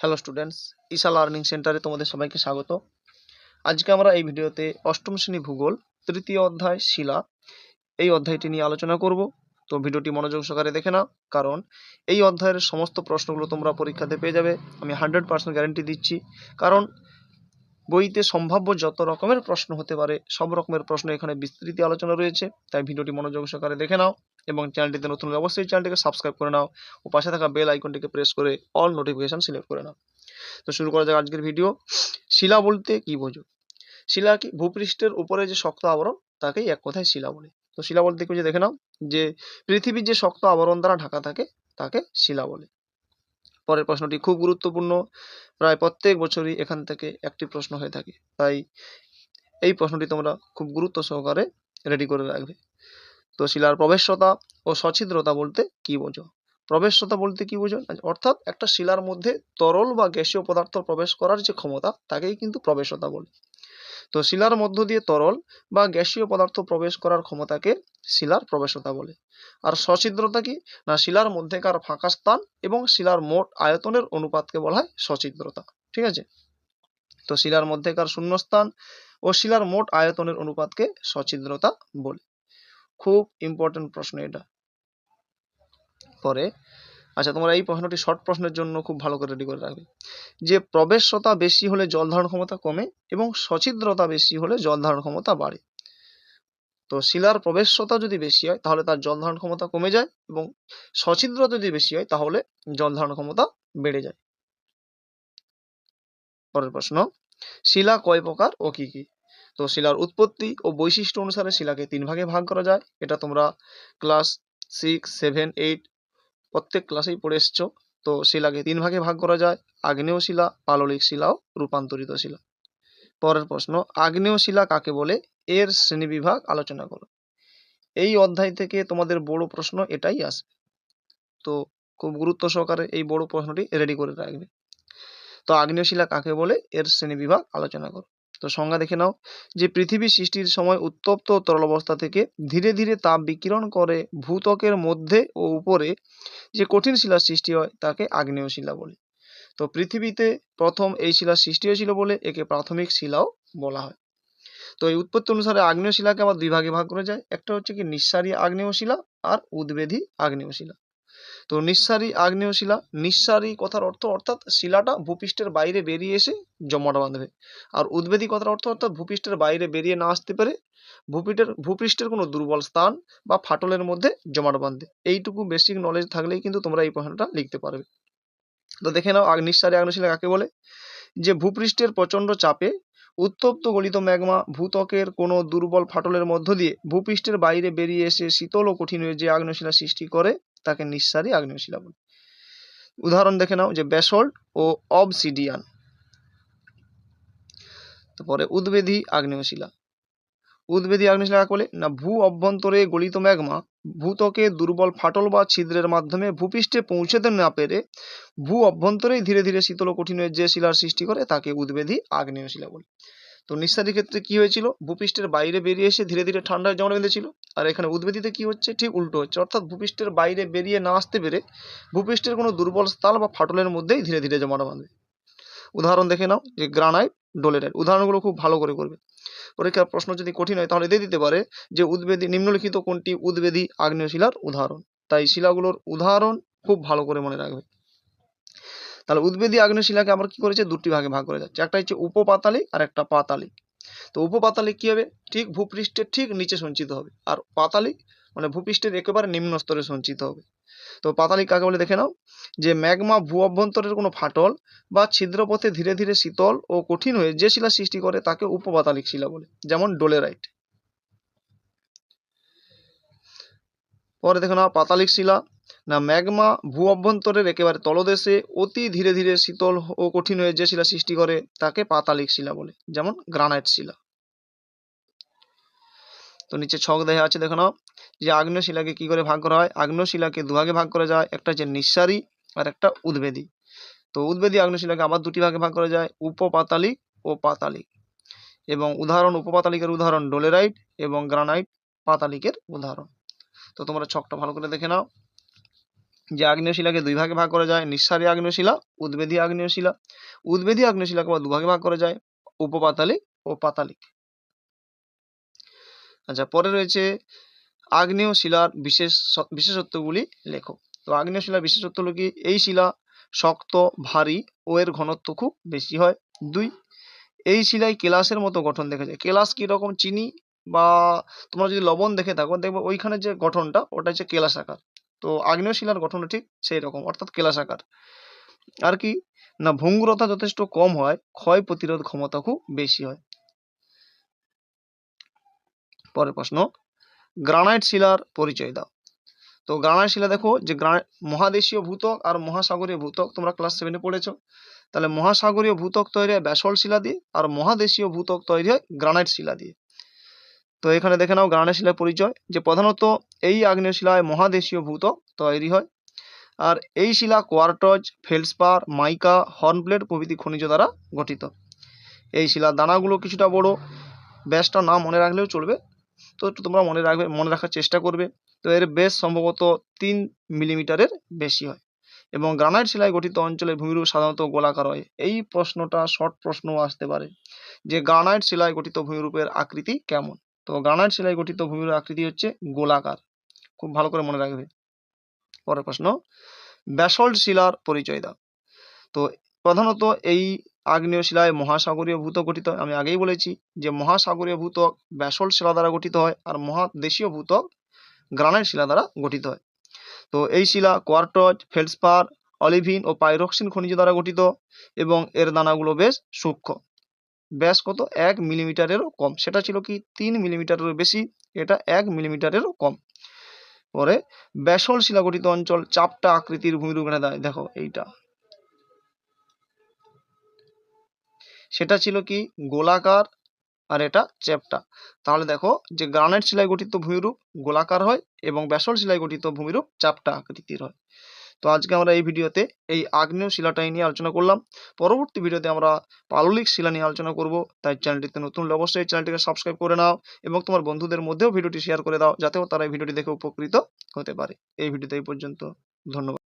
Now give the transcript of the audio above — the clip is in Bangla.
হ্যালো স্টুডেন্টস ঈশা লার্নিং সেন্টারে তোমাদের সবাইকে স্বাগত। আজকে আমরা এই ভিডিওতে অষ্টম শ্রেণি ভূগোল, তৃতীয় অধ্যায়, শিলা এই অধ্যায়টি নিয়ে আলোচনা করব। তো ভিডিওটি মনোযোগ সহকারে দেখে নাও, কারণ এই অধ্যায়ের সমস্ত প্রশ্নগুলো তোমরা পরীক্ষাতে পেয়ে যাবে। আমি হান্ড্রেড পার্সেন্ট গ্যারেন্টি দিচ্ছি, কারণ বইতে সম্ভাব্য যত রকমের প্রশ্ন হতে পারে, সব রকমের প্রশ্ন এখানে বিস্তৃতি আলোচনা রয়েছে, তাই ভিডিওটি মনোযোগ সহকারে দেখে নাও এবং চ্যানেলটিতে নতুন অবশ্যই চ্যানেলটিকে সাবস্ক্রাইব করে নাও ও পাশে থাকা বেল আইকনটিকে প্রেস করে অল নোটিফিকেশন সিলেক্ট করে নাও। তো শুরু করা যাক আজকের ভিডিও। শিলা বলতে কি বোঝো? শিলা কি ভূপৃষ্ঠের উপরে যে শক্ত আবরণ, তাকেই এক কথায় শিলা বলে। তো শিলা বলতে কি দেখে নাও যে পৃথিবীর যে শক্ত আবরণ দ্বারা ঢাকা থাকে, তাকে শিলা বলে। পরের প্রশ্নটি খুব গুরুত্বপূর্ণ। প্রায় প্রত্যেক বছরই এখান থেকে একটি প্রশ্ন হয়ে থাকে। তাই এই প্রশ্নটি তোমরা খুব গুরুত্ব সহকারে রেডি করে রাখবে। তো শিলার প্রবেশ্যতা ও সছিদ্রতা বলতে কি বোঝো? প্রবেশ্যতা বলতে কি বোঝো? অর্থাৎ একটা শিলার মধ্যে তরল বা গ্যাসীয় পদার্থ প্রবেশ করার যে ক্ষমতা, তাকেই কিন্তু প্রবেশতা বলে। তো শিলার মধ্য দিয়ে তরল বা গ্যাসীয় পদার্থ প্রবেশ করার ক্ষমতাকে শিলার প্রবেশতা বলে। আর সছিদ্রতা কি? না, শিলার মধ্যেকার ফাঁকা স্থান এবং শিলার মোট আয়তনের অনুপাতকে বলা হয় সছিদ্রতা। ঠিক আছে? তো শিলার মধ্যেকার শূন্যস্থান ও শিলার মোট আয়তনের অনুপাতকে সছিদ্রতা বলে। খুব ইম্পর্টেন্ট প্রশ্ন এটা। পরে আচ্ছা তোমরা এই প্রশ্নটি শর্ট প্রশ্নের জন্য খুব ভালো করে রেডি করে রাখবে। যে প্রবেশতা বেশি হলে জল ধারণ ক্ষমতা কমে এবং সচিদ্রতা বেশি হলে জল ধারণ ক্ষমতা বাড়ে। তো শিলার প্রবেশতা যদি বেশি হয়, তাহলে তার জল ধারণ ক্ষমতা কমে যায় এবং সছিদ্রতা যদি বেশি হয়, তাহলে জল ধারণ ক্ষমতা বেড়ে যায়। পরের প্রশ্ন, শিলা কয় প্রকার ও কি কি? তো শিলার উৎপত্তি ও বৈশিষ্ট্য অনুসারে শিলাকে তিন ভাগে ভাগ করা যায়। এটা তোমরা ক্লাস সিক্স সেভেন এইট প্রত্যেক ক্লাসেই পড়ে এসছো। তো শিলাকে তিন ভাগে ভাগ করা যায়, আগ্নেয় শিলা, পাললিক শিলা ও রূপান্তরিত শিলা। পরের প্রশ্ন, আগ্নেয় শিলা কাকে বলে? এর শ্রেণীবিভাগ আলোচনা করো। এই অধ্যায় থেকে তোমাদের বড় প্রশ্ন এটাই আসবে তো খুব গুরুত্ব সহকারে এই বড় প্রশ্নটি রেডি করে রাখবে। তো আগ্নেয় শিলা কাকে বলে? এর শ্রেণীবিভাগ আলোচনা করো। তো সংজ্ঞা দেখে নাও। যে পৃথিবী সৃষ্টির সময় উত্তপ্ত তরল অবস্থা থেকে ধীরে ধীরে তাপ বিকিরণ করে ভূত্বকের মধ্যে ও উপরে যে কঠিন শিলার সৃষ্টি হয়, তাকে আগ্নেয় শিলা বলে। তো পৃথিবীতে প্রথম এই শিলার সৃষ্টি হয়েছিল বলে একে প্রাথমিক শিলাও বলা হয়। তো এই উৎপত্তি অনুসারে আগ্নেয় শিলাকে আবার দুই ভাগে ভাগ করা যায়। একটা হচ্ছে কি নিঃসারী আগ্নেয় শিলা আর উদ্বেধী আগ্নেয় শিলা। তো নিঃসারী আগ্নেয় শিলা নিঃসারী কথার অর্থ অর্থাৎ শিলাটা ভূপৃষ্ঠের বাইরে বেরিয়ে এসে জমাট বাঁধবে। আর উদ্বেদী কথার অর্থ অর্থাৎ ভূপৃষ্ঠের বাইরে বেরিয়ে না আসতে পারে ভূপৃষ্ঠের ভূপৃষ্ঠের কোনো দুর্বল স্থান বা ফাটলের মধ্যে জমাট বাঁধবে। এইটুকু বেসিক নলেজ থাকলেই কিন্তু তোমরা এই প্রশ্নটা লিখতে পারবে। তো দেখে নাও নিঃসারী আগ্নেয় শিলা কাকে বলে? যে ভূপৃষ্ঠের প্রচণ্ড চাপে উত্তপ্ত গলিত ম্যাগমা ভূত্বকের কোনো দুর্বল ফাটলের মধ্য দিয়ে ভূপৃষ্ঠের বাইরে বেরিয়ে এসে শীতল ও কঠিন হয়ে যে আগ্নেয়শিলা সৃষ্টি করে তাকে নিঃসারী আগ্নেয় শিলা বলে। উদাহরণ দেখে নাও যে ব্যাসল্ট ও অবসিডিয়ান। তারপরে উদ্বেদী আগ্নেয়শিলা। উদ্বেদী আগ্নেয় শিলা বলে? না, ভূ অভ্যন্তরে গলিত ম্যাগমা ভূত্বকে দুর্বল ফাটল বা ছিদ্রের মাধ্যমে ভূপৃষ্ঠে পৌঁছতে না পেরে ভূ অভ্যন্তরেই ধীরে ধীরে শীতল কঠিন যে শিলার সৃষ্টি করে তাকে উদ্বেদী আগ্নেয় শিলা বলে। তো নিঃসারী ক্ষেত্রে কি হয়েছিল? ভূপৃষ্ঠের বাইরে বেরিয়ে এসে ধীরে ধীরে ঠান্ডায় জমা বেঁধেছিল। আর এখানে উদ্বেদীতে কি হচ্ছে? ঠিক উল্টো হচ্ছে। অর্থাৎ ভূপৃষ্ঠের বাইরে বেরিয়ে না আসতে পেরে ভূপৃষ্ঠের কোনো দুর্বল স্থল বা ফাটলের মধ্যেই ধীরে ধীরে জমাট বাঁধবে। উদাহরণ দেখে নাও যে গ্রানাইট ডোলেরাইট উদাহরণগুলো খুব ভালো করে করবে। পরীক্ষার প্রশ্ন যদি কঠিন হয়, তাহলে দিয়ে দিতে পারে যে উদ্বেদী নিম্নলিখিত কোনটি উদ্বেদী আগ্নেয় শিলার উদাহরণ? তাই শিলাগুলোর উদাহরণ খুব ভালো করে মনে রাখবে। তাহলে উদ্বেদী আগ্নেয় শিলাকে আমরা কি করেছে? দুটি ভাগে ভাগ করে যাচ্ছে। একটা হচ্ছে উপপাতালিক আর একটা পাতালিক। তো উপপাতালিক কি হবে? ঠিক ভূপৃষ্ঠের ঠিক নিচে সঞ্চিত হবে। আর পাতালিক মানে ভূপৃষ্ঠের একেবারে নিম্ন স্তরে সঞ্চিত হবে। তো পাতালিক কাকে বলে? দেখে নাও। যে ম্যাগমা ভূ অভ্যন্তরের কোনো ফাটল বা ছিদ্রপথে ধীরে ধীরে শীতল ও কঠিন হয়ে যে শিলা সৃষ্টি করে তাকে উপপাতালিক শিলা বলে, যেমন ডোলেরাইট। পরে দেখে নাও, পাতালিক শিলা না ম্যাগমা ভূ অভ্যন্তরের একেবারে তলদেশে অতি ধীরে ধীরে শীতল ও কঠিন হয়ে যে শিলা সৃষ্টি করে, তাকে পাতালিক শিলা বলে, যেমন গ্রানাইট শিলা। তো নিচে ছক দেওয়া আছে, দেখো নাও, যে আগ্নেয় শিলাকে কি করে ভাগ করা হয়? আগ্নেয় শিলাকে দুভাগে ভাগ করা যায়, একটা হচ্ছে নিঃসারী আর একটা উদ্বেদী। তো উদ্বেদী আগ্নেয় শিলাকে আবার দুটি ভাগে ভাগ করা যায়, উপপাতালিক ও পাতালিক। এবং উদাহরণ, উপপাতালিকের উদাহরণ ডোলেরাইট এবং গ্রানাইট পাতালিকের উদাহরণ। তো তোমরা ছকটা ভালো করে দেখে নাও। যে আগ্নেয় শিলাকে দুই ভাগে ভাগ করা যায়, নিঃসারী আগ্নেয় শিলা উদ্বেদী আগ্নেয় শিলা উদ্বেদী আগ্নেয় শিলাকে আবার দুভাগে ভাগ করা যায়, উপপাতালিক ও পাতালিক। আচ্ছা পরে রয়েছে আগ্নেয় শিলার বিশেষ বিশেষত্বগুলি লেখো তো আগ্নেয় শিলার বিশেষত্ব হলো কি? এই শিলা শক্ত, ভারী ও এর ঘনত্ব খুব বেশি হয়। দুই, এই শিলায় কেলাসের মতো গঠন দেখা যায়। কেলাস রকম? চিনি বা তোমরা যদি লবণ দেখে থাকো, দেখবে ওইখানে যে গঠনটা, ওটা হচ্ছে কেলাস আকার। তো আগ্নেয় শিলার গঠনটা ঠিক সেই রকম অর্থাৎ কেলাস আকার। আর কি? না, ভঙ্গুরতা যথেষ্ট কম হয়, ক্ষয় প্রতিরোধ ক্ষমতা খুব বেশি হয়। পরের প্রশ্ন, গ্রানাইট শিলার পরিচয় দাও। তো গ্রানাইট শিলা দেখো, যে মহাদেশীয় ভূতক আর মহাসাগরীয় ভূতক তোমরা ক্লাস সেভেনে পড়েছো। তাহলে মহাসাগরীয় ভূতক তৈরি হয় ব্যাসল্ট শিলা দিয়ে, আর মহাদেশীয় ভূতক তৈরি হয় গ্রানাইট শিলা দিয়ে। তো এখানে দেখে নাও গ্রানাইট শিলার পরিচয়, যে প্রধানত এই আগ্নেয় শিলায় মহাদেশীয় ভূত তৈরি হয়। আর এই শিলা কোয়ার্টজ, ফেলসপার, মাইকা, হর্নব্লেড প্রভৃতি খনিজ দ্বারা গঠিত। এই শিলার দানাগুলো কিছুটা বড়, ব্যাসটা না মনে রাখলেও চলবে। তো একটু তোমরা মনে রাখবে, মনে রাখার চেষ্টা করবে। তো এর বেশ সম্ভবত তিন মিলিমিটারের বেশি হয়। এবং গ্রানাইট শিলায় গঠিত অঞ্চলের ভূমিরূপ সাধারণত গোলাকার হয়। এই প্রশ্নটা শর্ট প্রশ্নও আসতে পারে, যে গ্রানাইট শিলায় গঠিত ভূমিরূপের আকৃতি কেমন? তো গ্রানাইট শিলায় গঠিত ভূমির আকৃতি হচ্ছে গোলাকার। খুব ভালো করে মনে রাখবে। পরের প্রশ্ন, ব্যাসল্ট শিলার পরিচয় দাও। তো প্রধানত এই আগ্নেয় শিলায় মহাসাগরীয় ভূত গঠিত। আমি আগেই বলেছি যে মহাসাগরীয় ভূত্বক ব্যাসল্ট শিলা দ্বারা গঠিত হয় আর মহাদেশীয় ভূত্বক গ্রানাইট শিলা দ্বারা গঠিত হয়। তো এই শিলা কোয়ার্টজ, ফেলসপার, অলিভিন ও পাইরক্সিন খনিজ দ্বারা গঠিত এবং এর দানাগুলো বেশ সূক্ষ্ম। ব্যাস কত? এক মিলিমিটারেরও কম। সেটা ছিল কি? তিন মিলিমিটারেরও বেশি, এটা এক মিলিমিটারেরও কম। পরে ব্যাসল শিলা গঠিত অঞ্চল, চাপটা আকৃতির ভূমিরূপ দেয় দেখো এইটা। সেটা ছিল কি? গোলাকার আর এটা চ্যাপ্টা। তাহলে দেখো যে গ্রানাইট শিলায় গঠিত ভূমিরূপ গোলাকার হয় এবং ব্যাসল শিলায় গঠিত ভূমিরূপ চাপটা আকৃতির হয়। তো আজকে আমরা এই ভিডিওতে এই আগ্নেয় শিলাটাই নিয়ে আলোচনা করলাম। পরবর্তী ভিডিওতে আমরা পাললিক শিলা নিয়ে আলোচনা করব। তাই চ্যানেলটিতে নতুন অবশ্যই চ্যানেলটিকে সাবস্ক্রাইব করে নাও এবং তোমার বন্ধুদের মধ্যেও ভিডিওটি শেয়ার করে দাও যাতেও তারা এই ভিডিওটি দেখে উপকৃত হতে পারে। এই ভিডিওতে এই পর্যন্ত। ধন্যবাদ।